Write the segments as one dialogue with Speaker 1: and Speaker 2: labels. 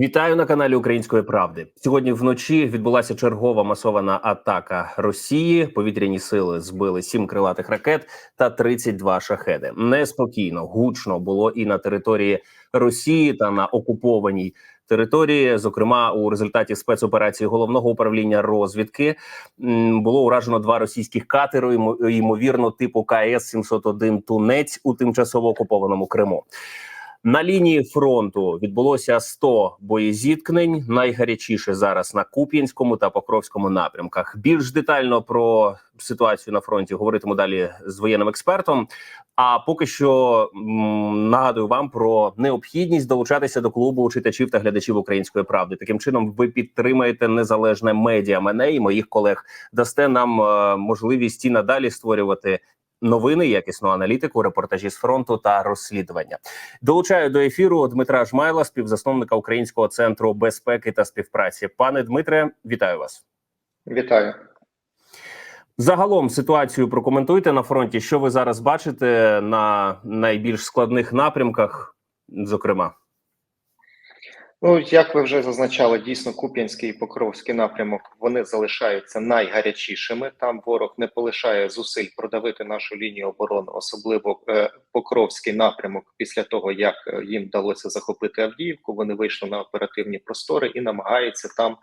Speaker 1: Вітаю на каналі Української Правди. Сьогодні вночі відбулася чергова масована атака Росії. Повітряні сили збили сім крилатих ракет та 32 шахеди. Неспокійно, гучно було і на території Росії та на окупованій території. Зокрема, у результаті спецоперації головного управління розвідки було уражено два російських катери, ймо- ймовірно, типу КС 701 Тунець у тимчасово окупованому Криму. На лінії фронту відбулося 100 боєзіткнень. Найгарячіше зараз на Куп'янському та Покровському напрямках. Більш детально про ситуацію на фронті говоритиму далі з воєнним експертом. А поки що нагадую вам про необхідність долучатися до клубу читачів та глядачів української правди. Таким чином, ви підтримаєте незалежне медіа мене і моїх колег, дасте нам е, можливість і надалі створювати новини, якісну аналітику, репортажі з фронту та розслідування. Долучаю до ефіру Дмитра Жмайла, співзасновника Українського центру безпеки та співпраці. Пане Дмитре, вітаю вас.
Speaker 2: Вітаю.
Speaker 1: Загалом ситуацію прокоментуйте на фронті. Що ви зараз бачите на найбільш складних напрямках, зокрема.
Speaker 2: Ну, як ви вже зазначали, дійсно Куп'янський і Покровський напрямок вони залишаються найгарячішими. Там ворог не полишає зусиль продавити нашу лінію оборони, особливо е, Покровський напрямок. Після того як е, їм вдалося захопити Авдіївку, вони вийшли на оперативні простори і намагаються там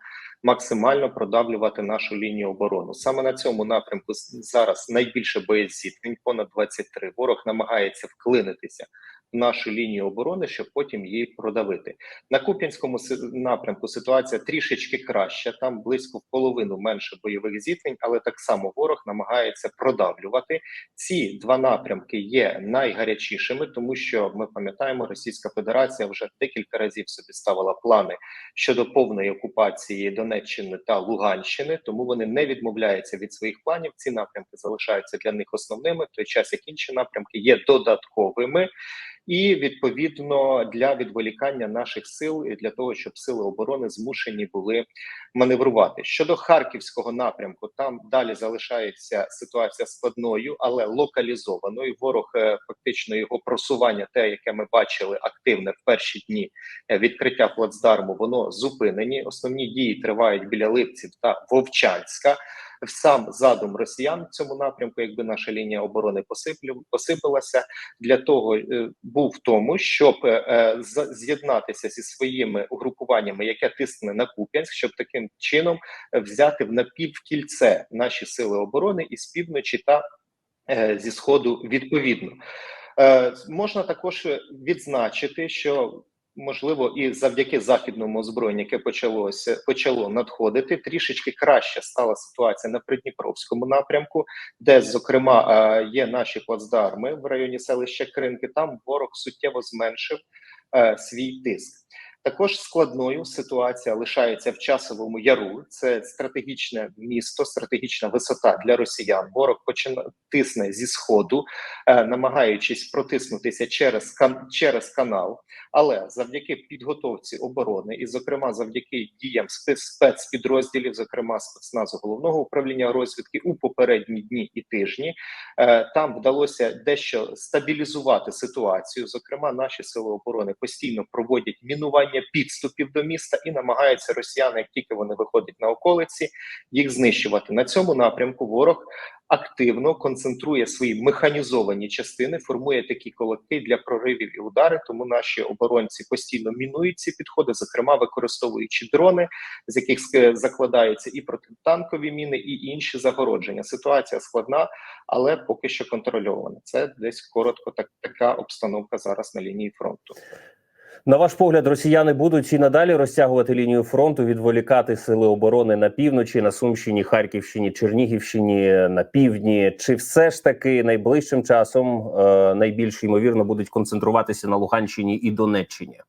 Speaker 2: максимально продавлювати нашу лінію оборони. Саме на цьому напрямку зараз найбільше боєзіткнень, понад 23. Ворог намагається вклинитися нашу лінію оборони, щоб потім її продавити. На Куп'янському напрямку ситуація трішечки краща. Там близько в половину менше бойових зіткнень, але так само ворог намагається продавлювати. Ці два напрямки є найгарячішими, тому що ми пам'ятаємо, Російська Федерація вже декілька разів собі ставила плани щодо повної окупації Донеччини та Луганщини. Тому вони не відмовляються від своїх планів. Ці напрямки залишаються для них основними, в той час як інші напрямки є додатковими і відповідно для відволікання наших сил і для того, щоб сили оборони змушені були маневрувати. Щодо харківського напрямку, там далі залишається ситуація складною, але локалізованою. Ворог е, фактично його просування, те, яке ми бачили активне в перші дні е, відкриття плацдарму, воно зупинені. Основні дії тривають біля Липців та Вовчанська сам задум росіян в цьому напрямку, якби наша лінія оборони посипалася, для того е, був тому, щоб е, е, з'єднатися зі своїми угрупуваннями, яке тисне на Куп'янськ, щоб таким чином взяти в напівкільце наші сили оборони із півночі та зі сходу відповідно. Можна також відзначити, що можливо і завдяки західному озброєнню, яке почалося почало надходити, трішечки краще стала ситуація на Придніпровському напрямку, де зокрема е, є наші плацдарми в районі селища Кринки. Там ворог суттєво зменшив е, свій тиск. Також складною ситуація лишається в часовому яру. Це стратегічне місто, стратегічна висота для росіян. Ворог почина тисне зі сходу, е, намагаючись протиснутися через кан через канал. Але завдяки підготовці оборони, і, зокрема, завдяки діям спец- спецпідрозділів, зокрема спецназу головного управління розвідки у попередні дні і тижні, е, там вдалося дещо стабілізувати ситуацію. Зокрема, наші сили оборони постійно проводять мінування підступів до міста і намагаються росіяни, як тільки вони виходять на околиці, їх знищувати. На цьому напрямку ворог активно концентрує свої механізовані частини, формує такі колоки для проривів і удари. Тому наші оборонці постійно мінують ці підходи, зокрема використовуючи дрони, з яких ск- закладаються і протитанкові міни, і інші загородження. Ситуація складна, але поки що контрольована. Це десь коротко так така обстановка зараз на лінії фронту.
Speaker 1: На ваш погляд, росіяни будуть і надалі розтягувати лінію фронту, відволікати сили оборони на півночі, на Сумщині, Харківщині, Чернігівщині, на півдні. Чи все ж таки найближчим часом е, найбільш ймовірно будуть концентруватися на Луганщині і Донеччині?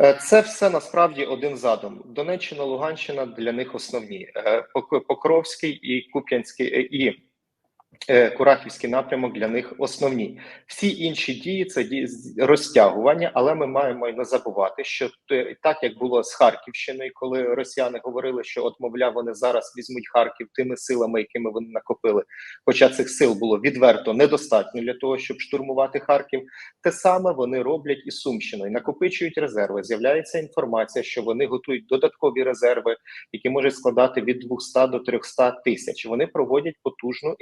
Speaker 2: Е, Це все насправді один задум. Донеччина, Луганщина для них основні. Е, Пок- Покровський і Куп'янський е, і Курахівський напрямок для них основні. Всі інші дії це розтягування, але ми маємо й не забувати, що так як було з Харківщиною, коли росіяни говорили, що от мовляв вони зараз візьмуть Харків тими силами, якими вони накопили. Хоча цих сил було відверто недостатньо для того, щоб штурмувати Харків. Те саме вони роблять і Сумщиною, накопичують резерви. З'являється інформація, що вони готують додаткові резерви, які можуть складати від 200 до 300 тисяч. Вони проводять потужну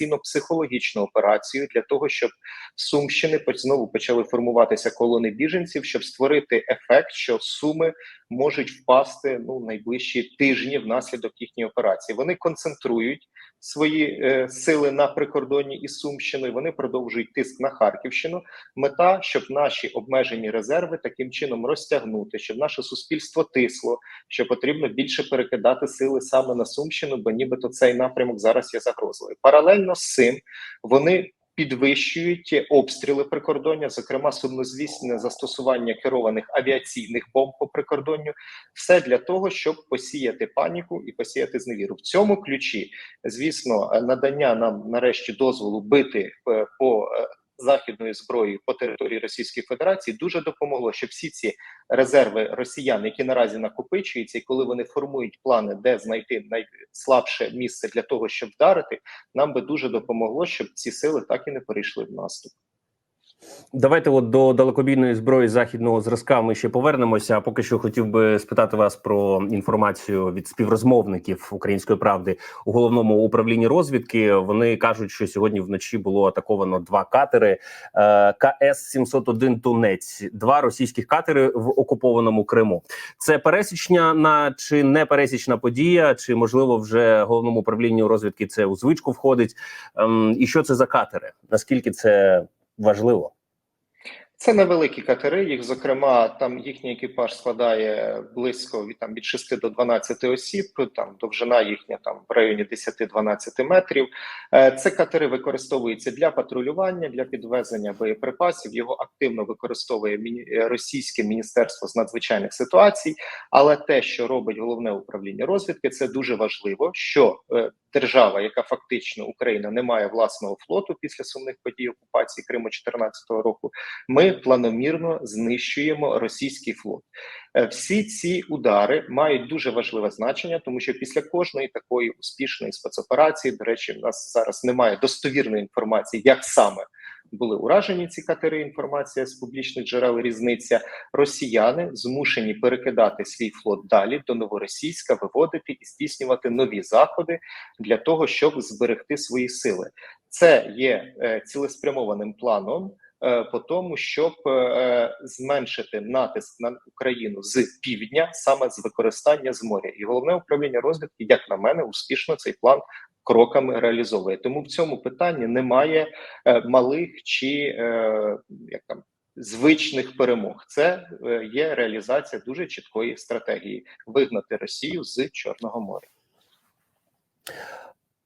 Speaker 2: інформаційно-психологічну операцію для того, щоб з Сумщини знову почали формуватися колони біженців, щоб створити ефект, що суми можуть впасти ну найближчі тижні внаслідок їхньої операції. Вони концентрують свої е, сили на прикордонні із Сумщиною. Вони продовжують тиск на Харківщину. Мета, щоб наші обмежені резерви таким чином розтягнути, щоб наше суспільство тисло, що потрібно більше перекидати сили саме на Сумщину, бо нібито цей напрямок зараз є загрозливий. Паралельно з цим вони. Підвищують обстріли прикордоння, зокрема сумнозвісне застосування керованих авіаційних бомб по прикордонню, все для того, щоб посіяти паніку і посіяти зневіру. В цьому ключі, звісно, надання нам нарешті дозволу бити е, по е, західної зброї по території Російської Федерації дуже допомогло, щоб всі ці резерви росіян, які наразі накопичуються, і коли вони формують плани, де знайти найслабше місце для того, щоб вдарити, нам би дуже допомогло, щоб ці сили так і не перейшли в наступ.
Speaker 1: Давайте от до далекобійної зброї західного зразка ми ще повернемося. Поки що хотів би спитати вас про інформацію від співрозмовників української правди у головному управлінні розвідки. Вони кажуть, що сьогодні вночі було атаковано два катери КС 701 Тунець, два російських катери в окупованому Криму. Це пересічна на чи не пересічна подія, чи можливо вже головному управлінню розвідки це у звичку входить? Ем, і що це за катери? Наскільки це важливо?
Speaker 2: Це невеликі катери. Їх зокрема, там їхній екіпаж складає близько від там від 6 до 12 осіб. Там довжина їхня там в районі 10-12 метрів. Е, Це катери використовуються для патрулювання, для підвезення боєприпасів. Його активно використовує е, російське міністерство з надзвичайних ситуацій. Але те, що робить головне управління розвідки, це дуже важливо. Що е, держава, яка фактично Україна не має власного флоту після сумних подій окупації Криму 2014 року. Ми планомірно знищуємо російський флот. Е, Всі ці удари мають дуже важливе значення, тому що після кожної такої успішної спецоперації, до речі, в нас зараз немає достовірної інформації, як саме були уражені ці катери. Інформація з публічних джерел різниця. Росіяни змушені перекидати свій флот далі до новоросійська, виводити і здійснювати нові заходи для того, щоб зберегти свої сили. Це є е, цілеспрямованим планом по тому, щоб е, зменшити натиск на Україну з півдня саме з використання з моря. І головне управління розвідки, як на мене, успішно цей план кроками реалізовує. Тому в цьому питанні немає е, малих чи е, як там. Звичних перемог це е, є реалізація дуже чіткої стратегії вигнати Росію з Чорного моря.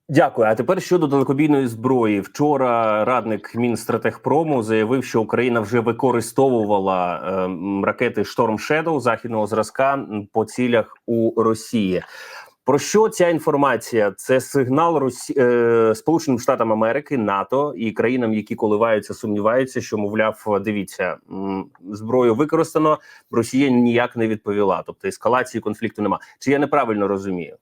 Speaker 1: Дякую. А тепер щодо далекобійної зброї. Вчора радник Мінстратегпрому заявив, що Україна вже використовувала ем, ракети Шторм Shadow західного зразка по цілях у Росії. Про що ця інформація? Це сигнал Росі... е, Сполученим Штатам Америки, НАТО і країнам, які коливаються, сумніваються, що мовляв, дивіться, зброю використано, Росія ніяк не відповіла. Тобто ескалації конфлікту нема. Чи я неправильно розумію?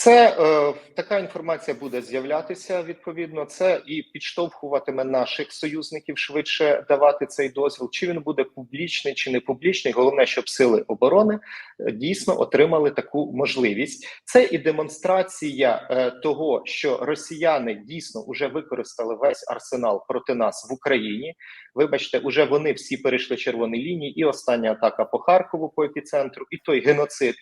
Speaker 2: Це е, така інформація буде з'являтися відповідно. Це і підштовхуватиме наших союзників швидше давати цей дозвіл. Чи він буде публічний, чи не публічний. Головне, щоб сили оборони е, дійсно отримали таку можливість. Це і демонстрація е, того, що росіяни дійсно вже використали весь арсенал проти нас в Україні. Вибачте, уже вони всі перейшли червоні лінії, і остання атака по Харкову по епіцентру, і той геноцид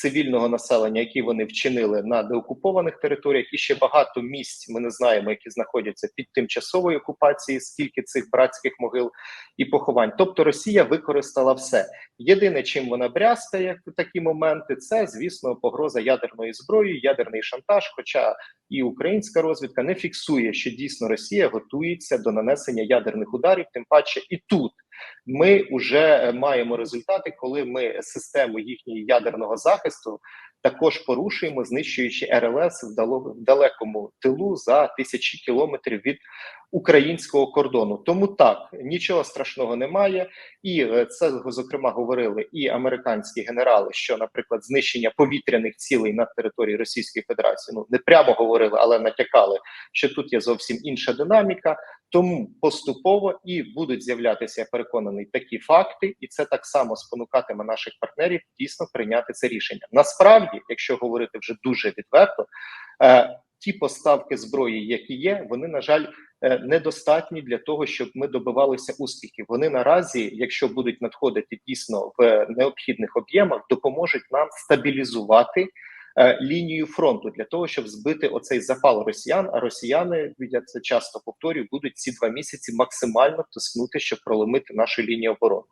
Speaker 2: цивільного населення, які вони вчинили на деокупованих територіях, і ще багато місць ми не знаємо, які знаходяться під тимчасовою окупацією, скільки цих братських могил і поховань. Тобто Росія використала все. Єдине, чим вона брязкає в такі моменти, це звісно погроза ядерною зброєю, ядерний шантаж. Хоча і українська розвідка не фіксує, що дійсно Росія готується до нанесення ядерних ударів, тим паче і тут. Ми вже маємо результати, коли ми систему їхнього ядерного захисту також порушуємо, знищуючи РЛС в далекому тилу за тисячі кілометрів від українського кордону. Тому так нічого страшного немає, і е, це зокрема говорили і американські генерали, що, наприклад, знищення повітряних цілей на території Російської Федерації ну не прямо говорили, але натякали, що тут є зовсім інша динаміка. Тому поступово і будуть з'являтися, я переконаний, такі факти, і це так само спонукатиме наших партнерів дійсно прийняти це рішення. Насправді, якщо говорити вже дуже відверто, е, ті поставки зброї, які є, вони на жаль е, недостатні для того, щоб ми добивалися успіхів. Вони наразі, якщо будуть надходити дійсно в необхідних об'ємах, допоможуть нам стабілізувати. Е, Лінію фронту для того, щоб збити оцей запал росіян. А росіяни я це часто повторюю, будуть ці два місяці максимально тиснути, щоб проломити нашу лінію оборони.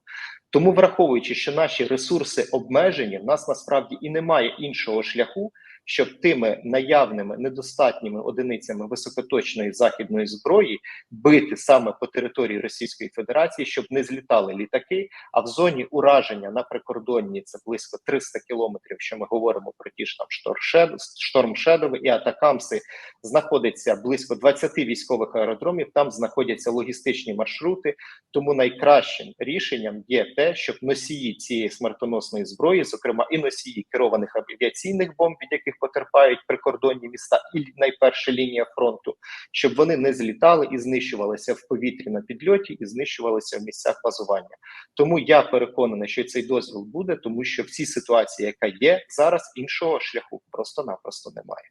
Speaker 2: Тому, враховуючи, що наші ресурси обмежені, в нас насправді і немає іншого шляху, щоб тими наявними недостатніми одиницями високоточної західної зброї бити саме по території Російської Федерації, щоб не злітали літаки. А в зоні ураження на прикордонні це близько 300 кілометрів. Що ми говоримо про ті ж там штормшед, штормшедови і атакамси, знаходиться близько 20 військових аеродромів. Там знаходяться логістичні маршрути. Тому найкращим рішенням є те, щоб носії цієї смертоносної зброї, зокрема і носії керованих авіаційних бомб, від яких потерпають прикордонні міста, і найперша лінія фронту, щоб вони не злітали і знищувалися в повітрі на підльоті, і знищувалися в місцях базування. Тому я переконаний, що цей дозвіл буде, тому що в цій ситуації, яка є зараз, іншого шляху просто-напросто немає.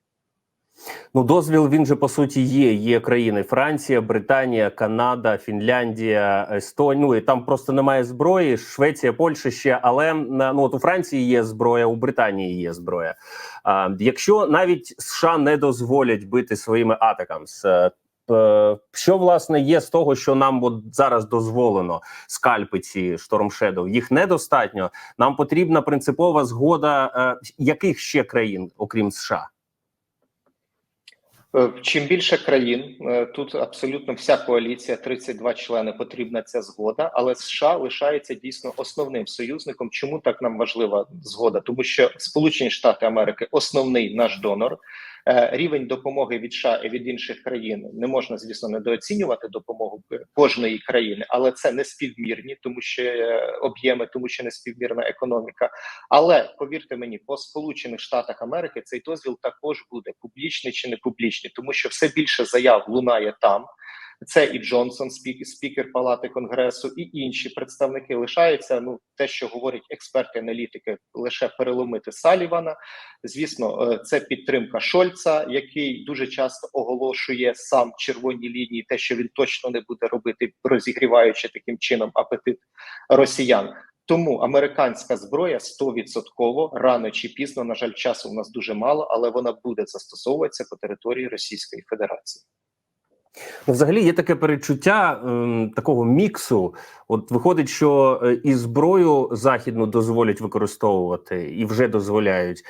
Speaker 1: Ну, дозвіл він же по суті є. Є країни Франція, Британія, Канада, Фінляндія, Естонія. Ну і там просто немає зброї. Швеція, Польща ще, але ну от у Франції є зброя, у Британії є зброя. А, якщо навіть США не дозволять бити своїми атаками, що власне є з того, що нам от зараз дозволено скальпи ці Shadow, їх недостатньо. Нам потрібна принципова згода е, яких ще країн, окрім США.
Speaker 2: Е, Чим більше країн, е, тут абсолютно вся коаліція, 32 члени, потрібна ця згода, але США лишається дійсно основним союзником. Чому так нам важлива згода? Тому що Сполучені Штати Америки основний наш донор. Е, Рівень допомоги від США і від інших країн не можна, звісно, недооцінювати допомогу кожної країни, але це не співмірні, тому що е, об'єми, тому що не співмірна економіка. Але повірте мені, по Сполучених Штатах Америки цей дозвіл також буде публічний чи не публічний, тому що все більше заяв лунає там. Це і Джонсон, спікер, спікер Палати Конгресу, і інші представники лишаються. Ну те, що говорять експерти, аналітики, лише переломити Салівана. Звісно, е, це підтримка Шольца, який дуже часто оголошує сам червоні лінії, те, що він точно не буде робити, розігріваючи таким чином апетит росіян. Тому американська зброя 100% рано чи пізно, на жаль, часу у нас дуже мало, але вона буде застосовуватися по території Російської Федерації.
Speaker 1: Ну, взагалі є таке перечуття ем, такого міксу. От виходить, що е, і зброю західну дозволять використовувати, і вже дозволяють.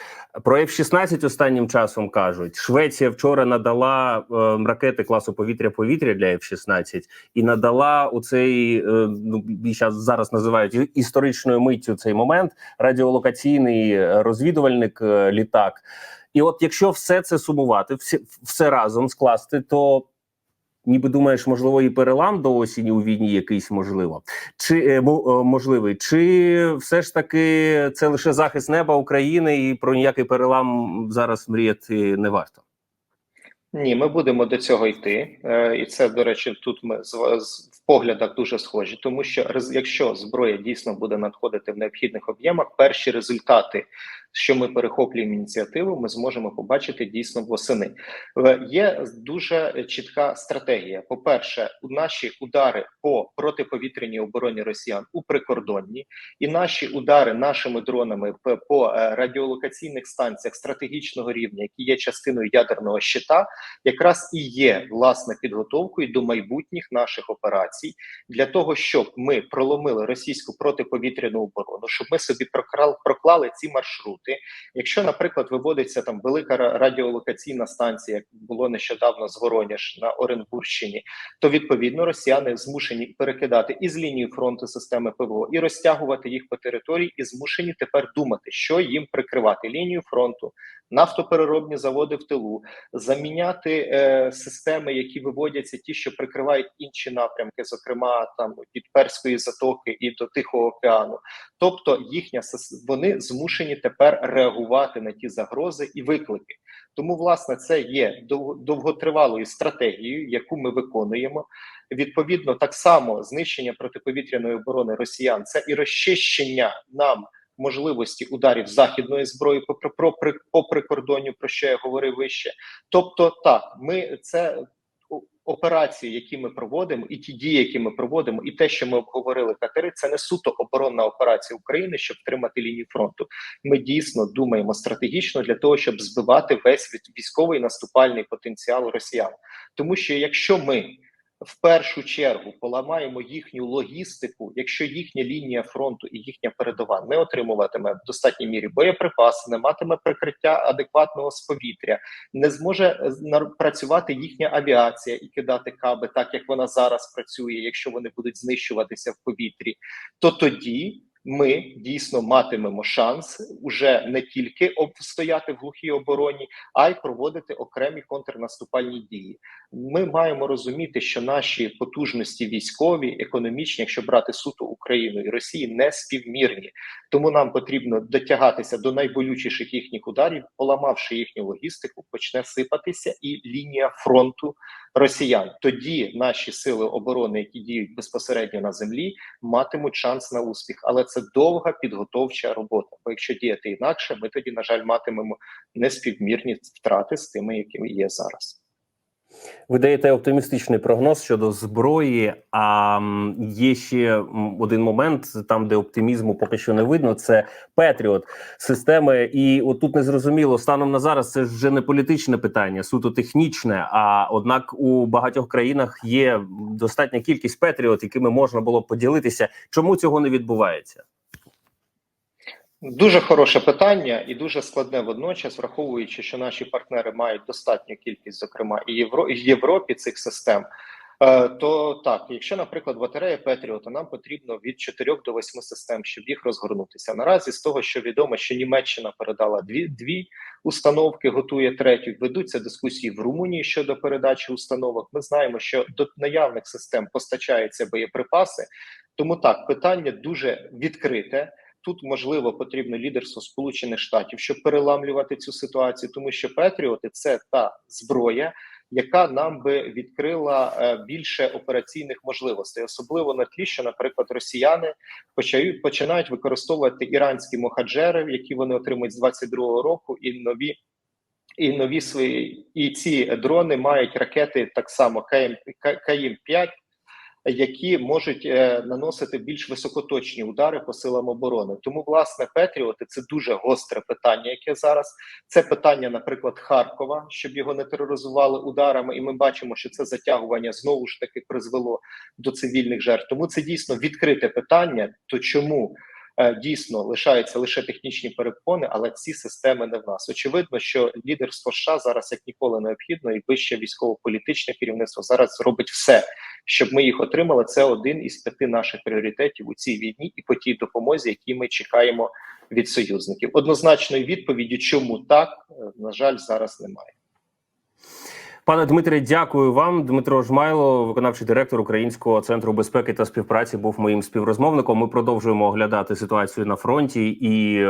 Speaker 1: Про F-16 останнім часом кажуть. Швеція вчора надала е, ракети класу повітря-повітря для F-16 і надала у цей е, ну зараз називають історичною миттю цей момент радіолокаційний е, розвідувальник літак. І от якщо все це сумувати, все, все разом скласти, то ніби думаєш, можливо, і перелам до осені у війні якийсь можливо, чи е, е, можливий, чи все ж таки це лише захист неба України, і про ніякий перелам зараз мріяти не варто.
Speaker 2: Ні, ми будемо до цього йти, е, і це до речі, тут ми з, в поглядах дуже схожі, тому що якщо зброя дійсно буде надходити в необхідних об'ємах, перші результати, що ми перехоплюємо ініціативу, ми зможемо побачити дійсно восени. Е, Є дуже чітка стратегія. По перше, у наші удари по протиповітряній обороні росіян у прикордонні, і наші удари нашими дронами по е, радіолокаційних станціях стратегічного рівня, які є частиною ядерного щита, якраз і є власне підготовкою до майбутніх наших операцій для того, щоб ми проломили російську протиповітряну оборону, щоб ми собі проклали ці маршрути. Якщо, наприклад, виводиться там велика ра- радіолокаційна станція, як було нещодавно з Вороніж на Оренбурщині, то відповідно росіяни змушені перекидати із лінії фронту системи ПВО і розтягувати їх по території, і змушені тепер думати, що їм прикривати лінію фронту, нафтопереробні заводи в тилу, заміняти е, системи, які виводяться, ті, що прикривають інші напрямки, зокрема там від Перської затоки і до Тихого океану. Тобто їхня вони змушені тепер реагувати на ті загрози і виклики. Тому, власне, це є дов- довготривалою стратегією, яку ми виконуємо. Відповідно, так само знищення протиповітряної оборони росіян це і розчищення нам можливості ударів західної зброї по, при- про, по прикордонню, про що я говорив вище. Тобто, так, ми це операції, які ми проводимо, і ті дії, які ми проводимо, і те, що ми обговорили катери, це не суто оборонна операція України, щоб тримати лінію фронту. Ми дійсно думаємо стратегічно для того, щоб збивати весь військовий наступальний потенціал росіян. Тому що якщо ми в першу чергу поламаємо їхню логістику, якщо їхня лінія фронту і їхня передова не отримуватиме в достатній мірі боєприпаси, не матиме прикриття адекватного з повітря, не зможе е, працювати їхня авіація і кидати каби, так як вона зараз працює, якщо вони будуть знищуватися в повітрі, то тоді. Ми дійсно матимемо шанс уже не тільки обстояти в глухій обороні, а й проводити окремі контрнаступальні дії. Ми маємо розуміти, що наші потужності військові, економічні, якщо брати суто Україну і Росії, не співмірні. Тому нам потрібно дотягатися до найболючіших їхніх ударів, поламавши їхню логістику, почне сипатися і лінія фронту росіян. Тоді наші сили оборони, які діють безпосередньо на землі, матимуть шанс на успіх. Але це довга підготовча робота. Бо якщо діяти інакше, ми тоді, на жаль, матимемо неспівмірні втрати з тими, які є зараз.
Speaker 1: Ви даєте оптимістичний прогноз щодо зброї. А є ще один момент, там де оптимізму поки що не видно. Це Петріот системи. І от тут незрозуміло станом на зараз. Це вже не політичне питання, суто технічне. А однак у багатьох країнах є достатня кількість Петріот, якими можна було поділитися. Чому цього не відбувається?
Speaker 2: Дуже хороше питання і дуже складне водночас, враховуючи, що наші партнери мають достатню кількість, зокрема і Євро і Європі цих систем. е, То так, якщо, наприклад, батарея Петріота, нам потрібно від 4 до 8 систем, щоб їх розгорнутися. Наразі з того, що відомо, що Німеччина передала дві дві установки, готує третю. Ведуться дискусії в Румунії щодо передачі установок. Ми знаємо, що до наявних систем постачаються боєприпаси. Тому так питання дуже відкрите. Тут можливо потрібно лідерство Сполучених Штатів, щоб переламлювати цю ситуацію, тому що Петріоти це та зброя, яка нам би відкрила е, більше операційних можливостей, особливо на тлі, що, наприклад, росіяни почають починають використовувати іранські мохаджери, які вони отримують з 22-го року, і нові. І нові свої і ці дрони мають ракети так само КМ КМ 5 які можуть е, наносити більш високоточні удари по силам оборони. Тому, власне, Петріоти це дуже гостре питання, яке зараз це питання, наприклад, Харкова, щоб його не тероризували ударами, і ми бачимо, що це затягування знову ж таки призвело до цивільних жертв. Тому це дійсно відкрите питання. То чому? Е, Дійсно лишаються лише технічні перепони, але ці системи не в нас. Очевидно, що лідерство США зараз як ніколи необхідно, і вище військово-політичне керівництво зараз робить все, щоб ми їх отримали. Це один із п'яти наших пріоритетів у цій війні і по тій допомозі, які ми чекаємо від союзників. Однозначної відповіді, чому так, е, на жаль, зараз немає.
Speaker 1: Пане Дмитре, дякую вам. Дмитро Жмайло, виконавчий директор Українського центру безпеки та співпраці, був моїм співрозмовником. Ми продовжуємо оглядати ситуацію на фронті і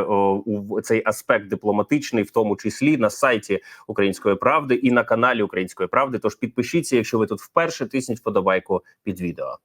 Speaker 1: у цей аспект дипломатичний, в тому числі на сайті Української правди і на каналі Української правди. Тож підпишіться, якщо ви тут вперше тисніть вподобайку під відео.